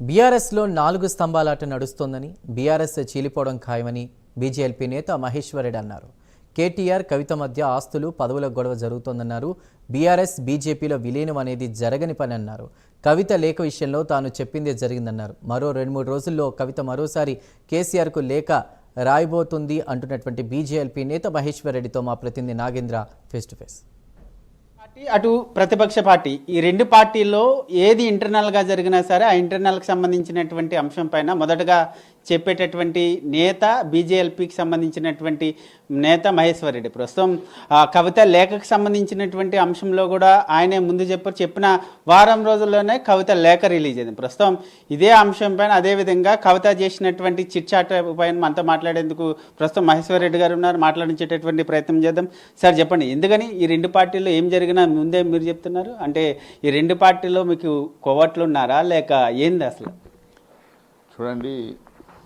బీఆర్ఎస్లో నాలుగు స్తంభాలాట నడుస్తోందని బీఆర్ఎస్ చీలిపోవడం ఖాయమని బీజేఎల్పీ నేత మహేశ్వరెడ్డి అన్నారు. కేటీఆర్ కవిత మధ్య ఆస్తులు పదవుల గొడవ జరుగుతోందన్నారు. బీఆర్ఎస్ బీజేపీలో విలీనం అనేది జరగని పని అన్నారు. కవిత లేఖ విషయంలో తాను చెప్పిందే జరిగిందన్నారు. మరో రెండు మూడు రోజుల్లో కవిత మరోసారి కేసీఆర్కు లేఖ రాయబోతుంది అంటున్నటువంటి బీజేఎల్పీ నేత మహేశ్వరరెడ్డితో మా ప్రతినిధి Nagendra face to face party అటు ప్రతిపక్ష పార్టీ. ఈ రెండు పార్టీల్లో ఏది ఇంటర్నల్గా జరిగినా సరే ఆ ఇంటర్నల్కి సంబంధించినటువంటి అంశం పైన మొదటగా చెప్పేటటువంటి నేత బీజేఎల్పీకి సంబంధించినటువంటి నేత మహేశ్వర్ రెడ్డి ప్రస్తుతం ఆ కవిత లేఖకు సంబంధించినటువంటి అంశంలో కూడా ఆయనే ముందు చెప్పారు. చెప్పిన వారం రోజుల్లోనే కవిత లేఖ రిలీజ్ అయింది. ప్రస్తుతం ఇదే అంశం పైన అదేవిధంగా కవిత చేసినటువంటి చిట్చాట పైన మనతో మాట్లాడేందుకు ప్రస్తుతం మహేశ్వర్ రెడ్డి గారు ఉన్నారు. మాట్లాడించేటటువంటి ప్రయత్నం చేద్దాం. సార్ చెప్పండి. ఎందుకని ఈ రెండు పార్టీల్లో ఏం జరిగినా ముందే మీరు చెప్తున్నారు? అంటే ఈ రెండు పార్టీల్లో మీకు కొవ్వట్లు ఉన్నారా? లేక ఏంది అసలు? చూడండి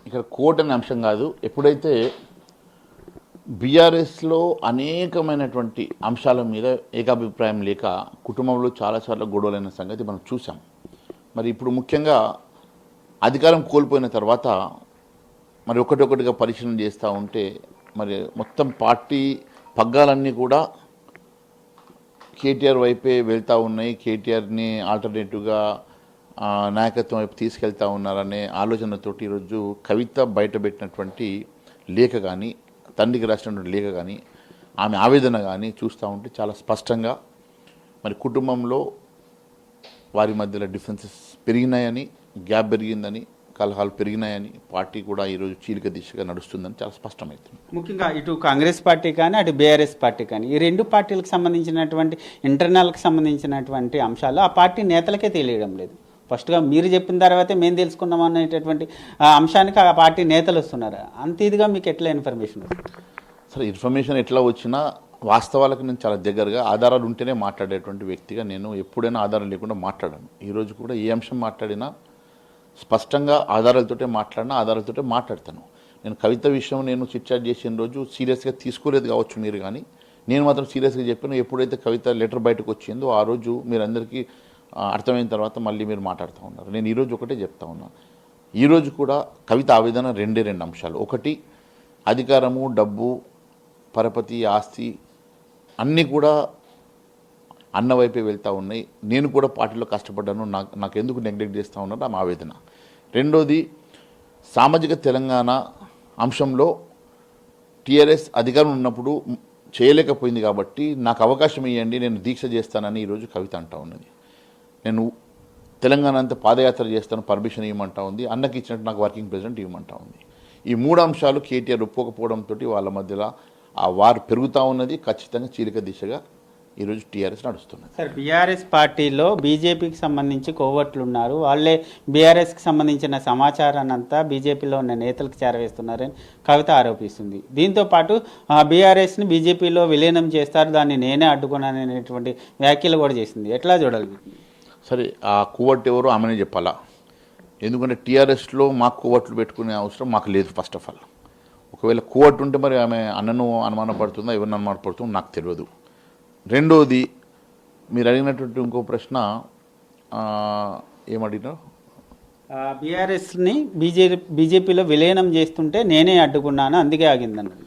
ఇక్కడ కోర్టు అనే అంశం కాదు. ఎప్పుడైతే బీఆర్ఎస్లో అనేకమైనటువంటి అంశాల మీద ఏకాభిప్రాయం లేక కుటుంబంలో చాలాసార్లు గొడవలైన సంగతి మనం చూసాం మరి ఇప్పుడు ముఖ్యంగా అధికారం కోల్పోయిన తర్వాత మరి ఒకటొకటిగా పరిశీలన చేస్తూ ఉంటే మరి మొత్తం పార్టీ పగ్గాలన్నీ కూడా కేటీఆర్ వైపే వెళ్తూ ఉన్నాయి. కేటీఆర్ని ఆల్టర్నేటివ్గా నాయకత్వం వైపు తీసుకెళ్తా ఉన్నారనే ఆలోచనతోటి ఈరోజు కవిత బయటపెట్టినటువంటి లేఖ కానీ తండ్రికి రాసినటువంటి లేఖ కానీ ఆమె ఆవేదన కానీ చూస్తూ ఉంటే చాలా స్పష్టంగా మరి కుటుంబంలో వారి మధ్యలో డిఫరెన్సెస్ పెరిగినాయని గ్యాప్ పెరిగిందని కలహాలు పెరిగినాయని పార్టీ కూడా ఈరోజు చీలిక దిశగా నడుస్తుందని చాలా స్పష్టమవుతుంది ముఖ్యంగా ఇటు కాంగ్రెస్ పార్టీ కానీ అటు బీఆర్ఎస్ పార్టీ కానీ ఈ రెండు పార్టీలకు సంబంధించినటువంటి ఇంటర్నల్కి సంబంధించినటువంటి అంశాలు ఆ పార్టీ నేతలకే తెలియడం లేదు. ఫస్ట్గా మీరు చెప్పిన తర్వాతే మేము తెలుసుకున్నాం అనేటటువంటి అంశానికి ఆ పార్టీ నేతలు వస్తున్నారు. అంత ఇదిగా మీకు ఎట్లా ఇన్ఫర్మేషన్ వస్తుంది? సరే ఇన్ఫర్మేషన్ ఎట్లా వచ్చినా వాస్తవాలకు నేను చాలా దగ్గరగా ఆధారాలు ఉంటేనే మాట్లాడేటువంటి వ్యక్తిగా నేను ఎప్పుడైనా ఆధారం లేకుండా మాట్లాడాను. ఈరోజు కూడా ఏ అంశం మాట్లాడినా స్పష్టంగా ఆధారాలతోటే మాట్లాడినా ఆధారాలతోటే మాట్లాడతాను. నేను కవిత విషయం నేను చిట్చాట్ చేసిన రోజు సీరియస్గా తీసుకోలేదు కావచ్చు మీరు కానీ. నేను మాత్రం సీరియస్గా చెప్పాను ఎప్పుడైతే కవిత లెటర్ బయటకు వచ్చిందో ఆ రోజు మీరందరికీ అర్థమైన తర్వాత మళ్ళీ మీరు మాట్లాడుతూ ఉన్నారు. నేను ఈరోజు ఒకటే చెప్తా ఉన్నాను ఈరోజు కూడా కవిత ఆవేదన రెండే రెండు అంశాలు. ఒకటి అధికారము డబ్బు పరపతి ఆస్తి అన్నీ కూడా అన్న వైపే వెళ్తూ ఉన్నాయి. నేను కూడా పార్టీలో కష్టపడ్డాను. నాకు నాకు ఎందుకు నెగ్లెక్ట్ చేస్తూ ఉన్నారు ఆమె ఆవేదన. రెండోది సామాజిక తెలంగాణ అంశంలో టీఆర్ఎస్ అధికారం ఉన్నప్పుడు చేయలేకపోయింది కాబట్టి నాకు అవకాశం ఇవ్వండి నేను దీక్ష చేస్తానని ఈరోజు కవిత అంటూ ఉన్నది. నేను తెలంగాణ అంతా పాదయాత్ర చేస్తాను పర్మిషన్ ఇవ్వమంటా ఉంది. అన్నకి ఇచ్చినట్టు నాకు వర్కింగ్ ప్రెసిడెంట్ ఇవ్వమంటా ఉంది. ఈ మూడు అంశాలు కేటీఆర్ ఒప్పుకోకపోవడంతో వాళ్ళ మధ్యలో ఆ వారు పెరుగుతూ ఉన్నది. ఖచ్చితంగా చీలిక దిశగా ఈరోజు టీఆర్ఎస్ నడుస్తున్నది. సార్ బీఆర్ఎస్ పార్టీలో బీజేపీకి సంబంధించి కోవట్లు ఉన్నారు వాళ్ళే బీఆర్ఎస్కి సంబంధించిన సమాచారాన్ని అంతా బీజేపీలో ఉన్న నేతలకు చేరవేస్తున్నారని కవిత ఆరోపిస్తుంది. దీంతో పాటు బీఆర్ఎస్ని బీజేపీలో విలీనం చేస్తారు. దాన్ని నేనే అడ్డుకున్నాను అనేటువంటి వ్యాఖ్యలు కూడా చేసింది. ఎట్లా చూడాలి? సరే ఆ కువట్ ఎవరో ఆమెనే చెప్పాలా? ఎందుకంటే టీఆర్ఎస్లో మాకు కువట్లు పెట్టుకునే అవసరం మాకు లేదు ఫస్ట్ ఆఫ్ ఆల్ ఒకవేళ కువట్ ఉంటే మరి ఆమె అన్నను అనుమానపడుతుందా ఎవరిని అనుమానపడుతుందో నాకు తెలియదు. రెండోది మీరు అడిగినటువంటి ఇంకో ప్రశ్న ఏమడిగినారు? బీఆర్ఎస్ని బీజే బీజేపీలో విలీనం చేస్తుంటే నేనే అడ్డుకున్నాను అందుకే ఆగిందన్నది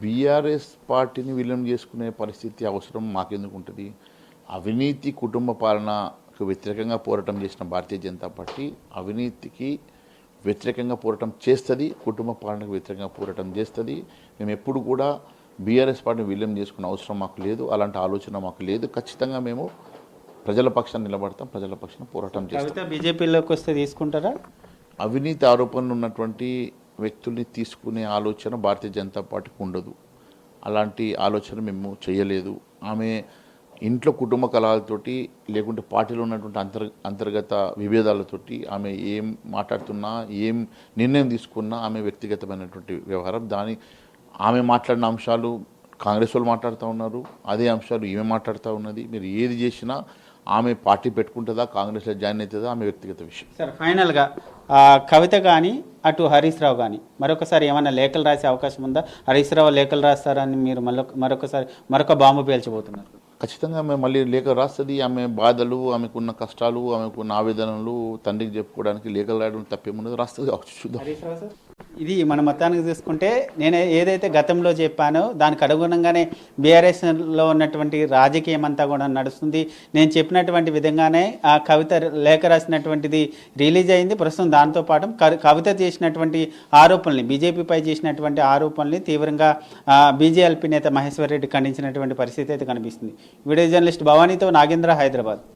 బీఆర్ఎస్ పార్టీని విలీనం చేసుకునే పరిస్థితి అవసరం మాకెందుకు ఉంటుంది? అవినీతి కుటుంబ పాలనకు వ్యతిరేకంగా పోరాటం చేసిన భారతీయ జనతా పార్టీ అవినీతికి వ్యతిరేకంగా పోరాటం చేస్తుంది కుటుంబ పాలనకు వ్యతిరేకంగా పోరాటం చేస్తుంది. మేము ఎప్పుడు కూడా బీఆర్ఎస్ పార్టీని విలీనం చేసుకునే అవసరం మాకు లేదు అలాంటి ఆలోచన మాకు లేదు. ఖచ్చితంగా మేము ప్రజల పక్షాన్ని నిలబడతాం ప్రజల పక్షాన పోరాటం చేస్తాం. బీజేపీలోకి వస్తే తీసుకుంటారా? అవినీతి ఆరోపణలు ఉన్నటువంటి వ్యక్తుల్ని తీసుకునే ఆలోచన భారతీయ జనతా పార్టీకి ఉండదు. అలాంటి ఆలోచన మేము చేయలేదు. ఆమె ఇంట్లో కుటుంబ కలహాలతోటి లేకుంటే పార్టీలో ఉన్నటువంటి అంతర్ అంతర్గత విభేదాలతోటి ఆమె ఏం మాట్లాడుతున్నా ఏం నిర్ణయం తీసుకున్నా ఆమె వ్యక్తిగతమైనటువంటి వ్యవహారం. దాని ఆమె మాట్లాడిన అంశాలు కాంగ్రెస్ వాళ్ళు మాట్లాడుతూ ఉన్నారు అదే అంశాలు ఈమె మాట్లాడుతూ ఉన్నది. మీరు ఏది చేసినా ఆమె పార్టీ పెట్టుకుంటుందా కాంగ్రెస్లో జాయిన్ అవుతుందా ఆమె వ్యక్తిగత విషయం. సార్ ఫైనల్గా కవిత కానీ అటు హరీష్ రావు కానీ మరొకసారి ఏమైనా లేఖలు రాసే అవకాశం ఉందా? హరీష్ రావు లేఖలు రాస్తారని మీరు మళ్ళొక మరొకసారి మరొక బాంబు పేల్చబోతున్నారు. ఖచ్చితంగా ఆమె మళ్ళీ లేఖ రాస్తుంది. ఆమె బాధలు ఆమెకున్న కష్టాలు ఆమెకున్న ఆవేదనలు తండ్రికి చెప్పుకోవడానికి లేఖలు రాయడం తప్పేమున్నది రాస్తుంది కావచ్చు చూద్దాం. ఇది మన మొత్తానికి చూసుకుంటే నేను ఏదైతే గతంలో చెప్పానో దానికి అనుగుణంగానే బీఆర్ఎస్లో ఉన్నటువంటి రాజకీయం అంతా కూడా నడుస్తుంది. నేను చెప్పినటువంటి విధంగానే ఆ కవిత లేఖ రాసినటువంటిది రిలీజ్ అయింది. ప్రస్తుతం దాంతోపాటు కవి- కవిత చేసినటువంటి ఆరోపణల్ని బీజేపీపై చేసినటువంటి ఆరోపణల్ని తీవ్రంగా బీజేఎల్పీ నేత మహేశ్వర్ రెడ్డి ఖండించినటువంటి పరిస్థితి అయితే కనిపిస్తుంది. వీడియో జర్నలిస్ట్ భవానీతో నాగేంద్ర హైదరాబాద్.